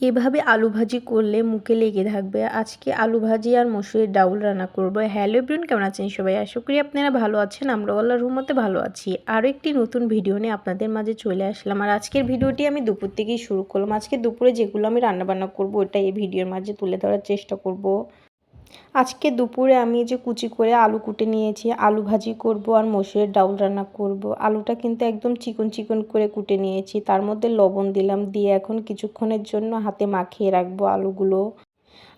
এভাবে আলু ভাজি করলে মুখে লেগে থাকবে। আজকে আলু ভাজি আর মসুরের ডাউল রান্না করব। হ্যালো ব্রুন কেমন আছেন সবাই? আশা করি আপনারা ভালো আছেন। আমরা আল্লাহর রহমতে ভালো আছি। আরও একটি নতুন ভিডিও নিয়ে আপনাদের মাঝে চলে আসলাম। আর আজকের ভিডিওটি আমি দুপুর থেকেই শুরু করলাম। আজকে দুপুরে যেগুলো আমি রান্নাবান্না করব ওটা এই ভিডিওর মাঝে তুলে ধরার চেষ্টা করব। আজকে দুপুরে আমি যে কুচি করে আলু কুটে নিয়েছি, আলু ভাজি করব আর মসুরের ডাউল রান্না করব। আলুটা কিন্তু একদম চিকন চিকন করে কুটে নিয়েছি, তার মধ্যে লবণ দিলাম, দিয়ে এখন কিছুক্ষণের জন্য হাতে মাখিয়ে রাখব আলুগুলো।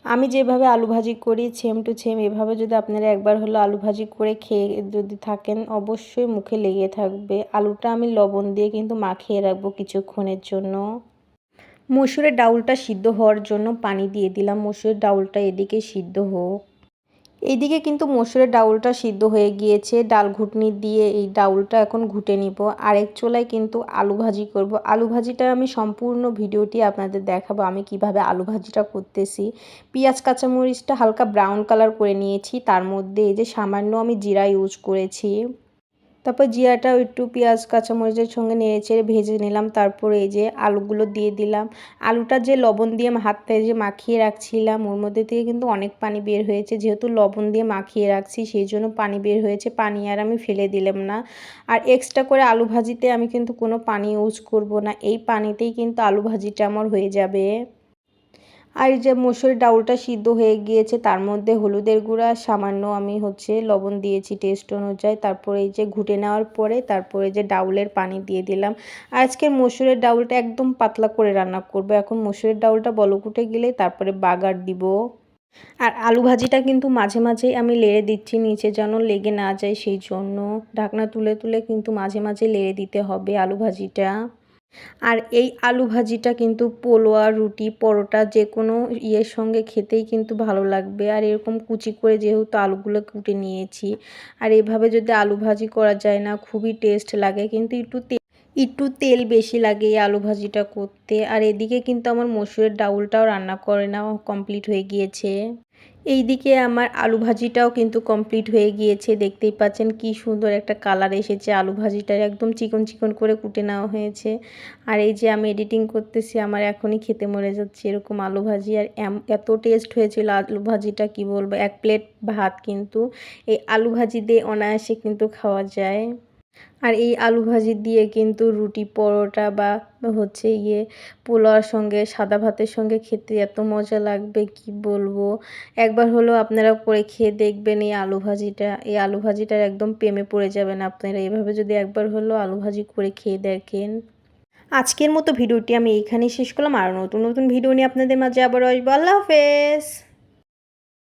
আমি যেভাবে আলু ভাজি করি ছেম টু ছেম এভাবে যদি আপনারা একবার হলো আলু ভাজি করে খেয়ে যদি থাকেন, অবশ্যই মুখে লেগে থাকবে। আলুটা আমি লবণ দিয়ে কিন্তু মাখিয়ে রাখব কিছুক্ষণের জন্য। মসুরের ডাউলটা সিদ্ধ হওয়ার জন্য পানি দিয়ে দিলাম। মসুরের ডাউলটা এদিকে সিদ্ধ হোক। এইদিকে কিন্তু মসুরের ডাউলটা সিদ্ধ হয়ে গিয়েছে। ডাল ঘুটনি দিয়ে এই ডাউলটা এখন ঘুটে নিব। আরেক চোলায় কিন্তু আলু ভাজি করব। আলু ভাজিটা আমি সম্পূর্ণ ভিডিওটি আপনাদের দেখাবো আমি কীভাবে আলু ভাজিটা করতেছি। পেঁয়াজ, কাঁচামরিচটা হালকা ব্রাউন কালার করে নিয়েছি। তার মধ্যে এই যে সামান্য আমি জিরা ইউজ করেছি। তারপর জিরাটাও একটু পেঁয়াজ, কাঁচামরিচের সঙ্গে নেড়ে চেড়ে ভেজে নিলাম। তারপরে এই যে আলুগুলো দিয়ে দিলাম। আলুটা যে লবণ দিয়ে হাতটায় যে মাখিয়ে রাখছিলাম, ওর মধ্যে থেকে কিন্তু অনেক পানি বের হয়েছে। যেহেতু লবণ দিয়ে মাখিয়ে রাখছি, সেই জন্য পানি বের হয়েছে। পানি আর আমি ফেলে দিলাম না। আর এক্সট্রা করে আলু ভাজিতে আমি কিন্তু কোনো পানি ইউজ করব না। এই পানিতেই কিন্তু আলু ভাজিটা আমার হয়ে যাবে। আর যে মসুর ডাউলটা সিদ্ধ হয়ে গিয়েছে, তার মধ্যে হলুদের গুঁড়া, সামান্য আমি হচ্ছে লবণ দিয়েছি টেস্ট অনুযায়ী। তারপরে এই যে ঘুটে নেওয়ার পরে তারপরে যে ডাউলের পানি দিয়ে দিলাম। আজকে মসুরের ডাউলটা একদম পাতলা করে রান্না করব। এখন মসুরের ডাউলটা বলকুটে গেলে তারপরে বাগার দিব। আর আলু ভাজিটা কিন্তু মাঝে মাঝেই আমি লেড়ে দিচ্ছি, নিচে যেন লেগে না যায়, সেই জন্য ঢাকনা তুলে তুলে কিন্তু মাঝে মাঝে লেড়ে দিতে হবে আলু ভাজিটা। আর এই আলু ভাজিটা কিন্তু পোলোয়া, রুটি, পরোটা যে কোনো ইয়ের সঙ্গে খেতেই কিন্তু ভালো লাগবে। আর এরকম কুচি করে যেহেতু আলুগুলো কুটে নিয়েছি, আর এভাবে যদি আলু ভাজি করা যায় না, খুবই টেস্ট লাগে। কিন্তু একটু একটু তেল বেশি লাগে এই আলু ভাজিটা করতে। আর এদিকে কিন্তু আমার মসুরের ডাউলটাও রান্না করে নেওয়া কমপ্লিট হয়ে গিয়েছে। এই দিকে আমার আলু ভাজিটাও কিন্তু কমপ্লিট হয়ে গিয়েছে। দেখতেই পাচ্ছেন কি সুন্দর একটা কালার এসেছে। আলু ভাজিটার একদম চিকন চিকন করে কুটে নেওয়া হয়েছে। আর এই যে আমি এডিটিং করতেছি, আমার এখনই খেতে মরে যাচ্ছে এরকম আলু ভাজি আর এত টেস্ট হয়েছিল আলু ভাজিটা কি বলব? এক প্লেট ভাত কিন্তু। এই আলু ভাজি দিয়ে অনায়াসে কিন্তু খাওয়া যায়। আর এই আলু ভাজি দিয়ে কিন্তু রুটি পরোটা বা হচ্ছে ইয়ে পোলাওয়ার সঙ্গে, সাদা ভাতের সঙ্গে খেতে এত মজা লাগবে কি বলব? একবার হলো আপনারা করে খেয়ে দেখবেন এই আলু ভাজিটা। এই আলু ভাজিটার একদম প্রেমে পড়ে যাবেন আপনারা। এভাবে যদি একবার হলো আলু ভাজি করে খেয়ে দেখেন। আজকের মতো ভিডিওটি আমি এইখানেই শেষ করলাম। আরও নতুন নতুন ভিডিও নিয়ে আপনাদের মাঝে আবার আসব। আল্লাহ হাফেজ!